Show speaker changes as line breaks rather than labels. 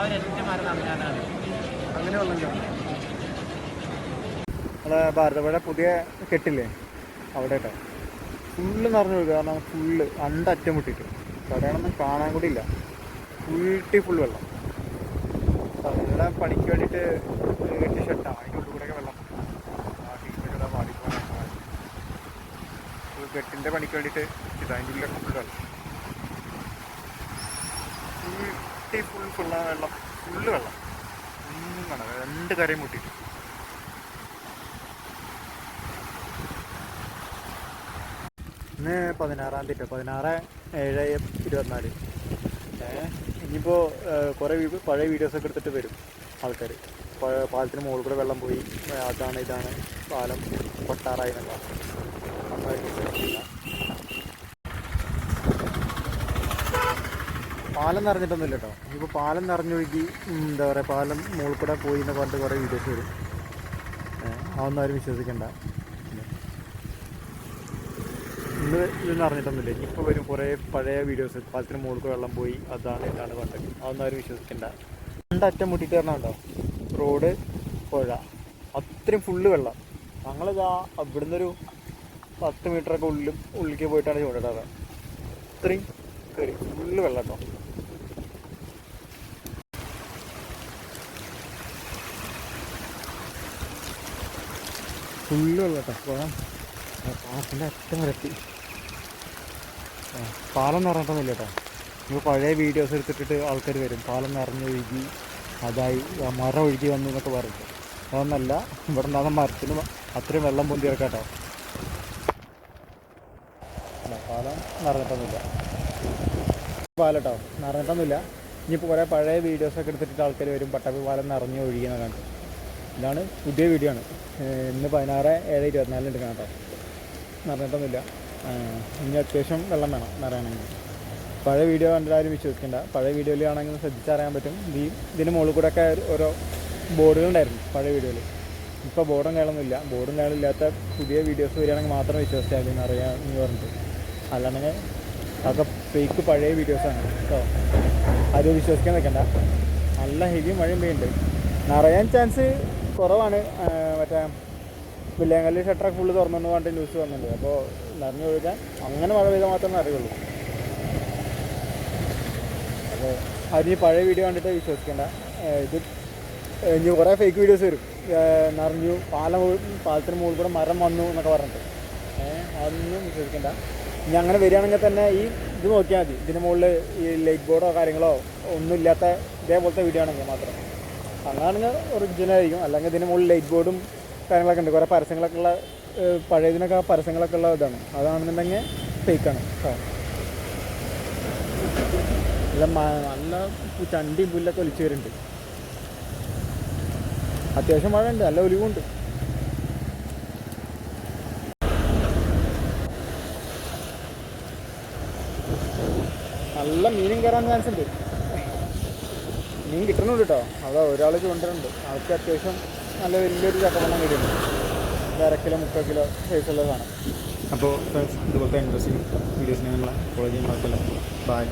അങ്ങനെ കയറും നമ്മളെ ഭാരതപ്പുഴ പുതിയ കെട്ടില്ലേ? അവിടെ ഫുള്ള് നിറഞ്ഞു പോയി കാരണം ഫുള്ള് അണ്ടറ്റം മുട്ടിട്ട് കടയാണെന്നും കാണാൻ കൂടി ഇല്ല. ഫുൾട്ടി ഫുൾ വെള്ളം. അവിടെ പണിക്ക് വേണ്ടിയിട്ട് കെട്ടി ഷെട്ടാണ് അതിന്റെ ഉള്ളിൽ കൂടെയൊക്കെ വെള്ളം കെട്ടിന്റെ പണിക്ക് വേണ്ടിയിട്ട് ഇതാ അതിന്റെ ഉള്ളിലൊക്കെ ഫുൾ വെള്ളം. ഫുൾട്ടി ഫുൾ ഫുള്ള വെള്ളം. ഫുള്ള് വെള്ളം. ഒന്നും കാണാം രണ്ട് കരയും മുട്ടിട്ട് ഇന്ന് പതിനാറാം തീയതി. പതിനാറ് ഏഴ് ഇരുപത്തിനാല്. ഇനിയിപ്പോൾ കുറേ പഴയ വീഡിയോസൊക്കെ എടുത്തിട്ട് വരും ആൾക്കാർ പാലത്തിന് മുകളിൽ കൂടെ വെള്ളം പോയി. അതാണ് ഇതാണ് പാലം പൊട്ടാറായി എന്നല്ല അപ്പോൾ അതിന് ശ്രദ്ധിക്കില്ല. പാലം നിറഞ്ഞിട്ടൊന്നുമില്ല കേട്ടോ. ഇപ്പോൾ പാലം നിറഞ്ഞൊഴുകി എന്താ പറയുക പാലം മുകളിൽ കൂടെ പോയി എന്ന് പറഞ്ഞിട്ട് കുറേ വീഡിയോസ് വരും. അതൊന്നും ആരും വിശ്വസിക്കണ്ട. ഇന്ന് ഇതൊന്നും അറിഞ്ഞിട്ടൊന്നുമില്ല ഇനിയിപ്പോൾ വരും കുറേ പഴയ വീഡിയോസ് പാലത്തിന് മുകളിൽ കൂടെ വെള്ളം പോയി അതാണ് ഇതാണ് കണ്ടത് അതൊന്നും ആരും വിശ്വസിക്കണ്ട. രണ്ടറ്റം മുട്ടിട്ട് കേട്ടോ. റോഡ് പുഴ. അത്രയും ഫുള്ള് വെള്ളം. ഞങ്ങളിതാ ഇവിടുന്ന് ഒരു പത്ത് മീറ്ററൊക്കെ ഉള്ളിൽ ഉള്ളിലേക്ക് പോയിട്ടാണ് ചൂണ്ടിടാറ് അത്രയും കയറി ഫുള്ള് വെള്ളം കേട്ടോ ഫുള്ള് വെള്ളം കേട്ടോ പാലത്തിന്റെ അറ്റം വരത്തി പാലം നിറഞ്ഞിട്ടൊന്നുമില്ല കേട്ടോ നമ്മൾ പഴയ വീഡിയോസ് എടുത്തിട്ട് ആൾക്കാർ വരും. പാലം നിറഞ്ഞൊഴുകി അതായി ആ മരം ഒഴുകി വന്നു എന്നൊക്കെ പറഞ്ഞു അതൊന്നല്ല ഇവിടെ ഉണ്ടാകുന്ന മരത്തിന് അത്രയും വെള്ളം പൊന്തി കിടക്കാം കേട്ടോ പാലം നിറഞ്ഞിട്ടൊന്നുമില്ല. പാലം കേട്ടോ നിറഞ്ഞിട്ടൊന്നുമില്ല. ഇനിയിപ്പോൾ കുറേ പഴയ വീഡിയോസൊക്കെ എടുത്തിട്ട് ആൾക്കാർ വരും. പട്ടാപ്പി പാലം നിറഞ്ഞ് ഒഴുകിയെന്ന് കണ്ടു. ഇതാണ് പുതിയ വീഡിയോ ആണ്. ഇന്ന് പതിനാറ് ഏഴ് ഇരുപത്തിനാലിന് എടുക്കണം കേട്ടോ. നിറഞ്ഞിട്ടൊന്നുമില്ല. ഇനി അത്യാവശ്യം വെള്ളം വേണം നിറയണമെങ്കിൽ. പഴയ വീഡിയോ കണ്ടിട്ട് ആരും വിശ്വസിക്കണ്ട. പഴയ വീഡിയോയിൽ ആണെങ്കിൽ ശ്രദ്ധിച്ചറിയാൻ പറ്റും. ഈ ഇതിന് മുകളിൽ കൂടെ ഒക്കെ ഓരോ ബോർഡുകളുണ്ടായിരുന്നു പഴയ വീഡിയോയിൽ ഇപ്പോൾ ബോർഡും കാര്യമൊന്നുമില്ല ബോർഡും കാര്യമില്ലാത്ത പുതിയ വീഡിയോസ് വരികയാണെങ്കിൽ മാത്രം വിശ്വസിച്ചാൽ അറിയാം എന്ന് പറഞ്ഞിട്ട്. അല്ലാണ്ടെങ്കിൽ അതൊക്കെ ഫേക്ക് പഴയ വീഡിയോസാണ് കേട്ടോ. ആരും വിശ്വസിക്കാൻ നിൽക്കണ്ട. നല്ല ഹെവി മഴയും പെയ്യുന്നുണ്ട്. നിറയാൻ ചാൻസ് കുറവാണ്. മറ്റേ വില്ലയങ്കല്ല് ഷട്ടറൊക്കെ ഫുള്ള് തുറന്നു പറഞ്ഞിട്ട് ന്യൂസ് വന്നിട്ടുണ്ട്. അപ്പോൾ നിറഞ്ഞു ഒഴുകാൻ അങ്ങനെ മഴ പെയ്താൽ മാത്രമേ അറിയുള്ളൂ. അപ്പോൾ അതിന് പഴയ വീഡിയോ കണ്ടിട്ട് വിശ്വസിക്കേണ്ട. ഇത് ഇനി കുറേ ഫേക്ക് വീഡിയോസ് വരും. നിറഞ്ഞു പാലം പാലത്തിന് മുകളിൽ കൂടെ മരം വന്നു എന്നൊക്കെ പറഞ്ഞിട്ട്. അതൊന്നും വിശ്വസിക്കേണ്ട. ഇനി അങ്ങനെ വരികയാണെങ്കിൽ തന്നെ ഈ ഇത് നോക്കിയാൽ മതി. ഇതിന് മുകളിൽ ഈ ലൈറ്റ് ബോർഡോ കാര്യങ്ങളോ ഒന്നും ഇല്ലാത്ത ഇതേപോലത്തെ വീഡിയോ ആണെങ്കിൽ മാത്രം. അങ്ങനെയാണെങ്കിൽ ഒറിജിനൽ ആയിരിക്കും. അല്ലെങ്കിൽ ഇതിന് മുകളിൽ ലൈറ്റ് ബോർഡും കാര്യങ്ങളൊക്കെ ഉണ്ട്. കുറേ പരസ്യങ്ങളൊക്കെ ഉള്ള പഴയതിനൊക്കെ പഴയതിനൊക്കെ പരസ്യങ്ങളൊക്കെ ഉള്ള ഇതാണ്. അതാണെന്നുണ്ടെങ്കിൽ ഫേക്കാണ് നല്ല നല്ല ചണ്ടിയും പുല്ലൊക്കെ ഒലിച്ചു വരുന്നുണ്ട്. അത്യാവശ്യം മഴ ഉണ്ട് നല്ല ഒലിവുണ്ട്. നല്ല മീനും കയറാൻ ചാൻസ് ഉണ്ട്. മീൻ കിട്ടുന്നുണ്ട് കേട്ടോ അവിടെ ഒരാൾ ചൂണ്ടിട്ടുണ്ട് ആൾക്ക് അത്യാവശ്യം നല്ല വലിയൊരു ചക്കവണ്ണം കിട്ടിയിട്ടുണ്ട് അര കിലോ മുക്കാൽ കിലോ സൈസുള്ള സാധനം. അപ്പോൾ ഇതുപോലത്തെ ഇൻട്രസ്റ്റിംഗ് വീഡിയോസിനെ നമ്മളെ കോളേജിൽ ചെയ്യാൻ മറക്കല്ല? ബൈ